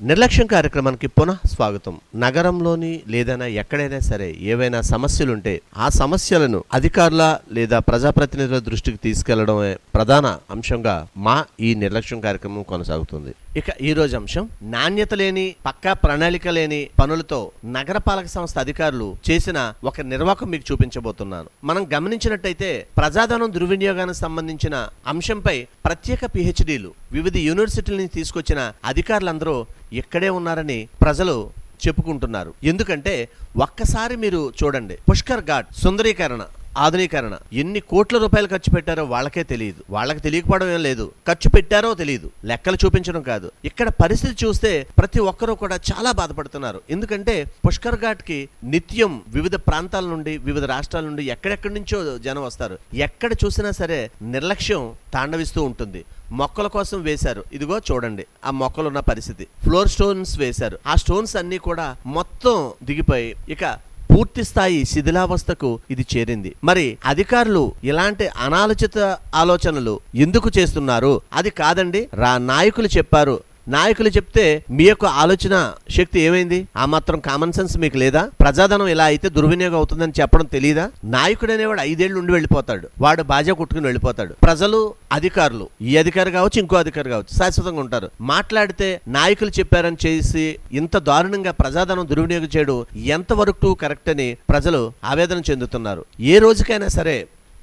నిర్లక్ష్యం కార్యక్రమానికి పునః స్వాగతం. నగరంలోని లేదైనా ఎక్కడైనా సరే ఏవైనా సమస్యలుంటే ఆ సమస్యలను అధికారుల లేదా ప్రజాప్రతినిధుల దృష్టికి తీసుకెళ్ళడమే ప్రధాన అంశంగా మా ఈ నిర్లక్ష్యం కార్యక్రమం కొనసాగుతుంది. ఇక ఈ రోజు అంశం నాణ్యత లేని పక్కా ప్రణాళిక లేని పనులతో నగరపాలక సంస్థ అధికారులు చేసిన ఒక నిర్వాకం మీకు చూపించబోతున్నాను. మనం గమనించినట్టయితే ప్రజాధనం దుర్వినియోగానికి సంబంధించిన అంశంపై ప్రత్యేక పిహెచ్డీలు వివిధ యూనివర్సిటీల నుంచి తీసుకొచ్చిన అధికారులందరూ ఇక్కడే ఉన్నారని ప్రజలు చెప్పుకుంటున్నారు. ఎందుకంటే ఒక్కసారి మీరు చూడండి. పుష్కర్ ఘాట్ సుందరీకరణ. ఆధునీకరణ. ఎన్ని కోట్ల రూపాయలు ఖర్చు పెట్టారో వాళ్ళకే తెలియదు. వాళ్ళకి తెలియకపోవడం ఏం లేదు. ఖర్చు పెట్టారో తెలియదు. లెక్కలు చూపించడం కాదు. ఇక్కడ పరిస్థితి చూస్తే ప్రతి ఒక్కరూ కూడా చాలా బాధపడుతున్నారు. ఎందుకంటే పుష్కర్ ఘాట్కి నిత్యం వివిధ ప్రాంతాల నుండి వివిధ రాష్ట్రాల నుండి ఎక్కడెక్కడి నుంచో జనం వస్తారు. ఎక్కడ చూసినా సరే నిర్లక్ష్యం తాండవిస్తూ ఉంటుంది. మొక్కల కోసం వేశారు. ఇదిగో చూడండి. ఆ మొక్కలున్న పరిస్థితి. ఫ్లోర్ స్టోన్స్ వేశారు. ఆ స్టోన్స్ అన్ని కూడా మొత్తం దిగిపోయి ఇక పూర్తి స్థాయి శిథిలావస్థకు ఇది చేరింది. మరి అధికారులు ఇలాంటి అనాలోచిత ఆలోచనలు ఎందుకు చేస్తున్నారు? అది కాదండి. రా నాయకులు చెప్పారు. నాయకులు చెప్తే మీ యొక్క ఆలోచన శక్తి ఏమైంది? ఆ మాత్రం కామన్ సెన్స్ మీకు లేదా? ప్రజాధనం ఇలా అయితే దుర్వినియోగం అవుతుందని చెప్పడం తెలియదా నాయకుడు అనేవాడు ఐదేళ్ళు ఉండి వెళ్ళిపోతాడు. వాడు బాజా కుట్టుకుని వెళ్ళిపోతాడు. ప్రజలు అధికారులు. ఈ అధికారి కావచ్చు ఇంకో అధికారి కావచ్చు శాశ్వతంగా ఉంటారు. మాట్లాడితే నాయకులు చెప్పారని చేసి ఇంత దారుణంగా ప్రజాధనం దుర్వినియోగం చేయడం ఎంతవరకు కరెక్ట్ అని ప్రజలు ఆవేదన చెందుతున్నారు. ఏ రోజుకైనా సరే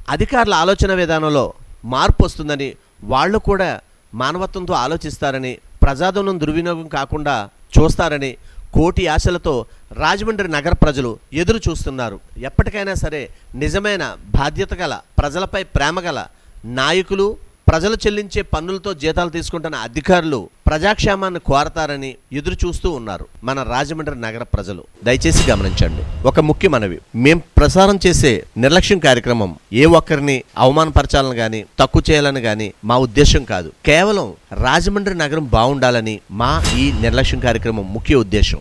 అధికారుల ఆలోచన విధానంలో మార్పు వస్తుందని వాళ్ళు కూడా మానవత్వంతో ఆలోచిస్తారని ప్రజాధనం దుర్వినియోగం కాకుండా చూస్తారని కోటి ఆశలతో రాజమండ్రి నగర ప్రజలు ఎదురు చూస్తున్నారు. ఎప్పటికైనా సరే నిజమైన బాధ్యత గల ప్రజలపై ప్రేమ గల నాయకులు ప్రజలు చెల్లించే పన్నులతో జీతాలు తీసుకుంటున్న అధికారులు ప్రజాక్షేమాన్ని కోరతారని ఎదురు చూస్తూ ఉన్నారు మన రాజమండ్రి నగర ప్రజలు. దయచేసి గమనించండి. ఒక ముఖ్య మనవి. మేం ప్రసారం చేసే నిర్లక్ష్యం కార్యక్రమం ఏ ఒక్కరిని అవమానపరచాలని గాని తక్కువ చేయాలని గాని మా ఉద్దేశం కాదు. కేవలం రాజమండ్రి నగరం బాగుండాలని మా ఈ నిర్లక్ష్యం కార్యక్రమం ముఖ్య ఉద్దేశం.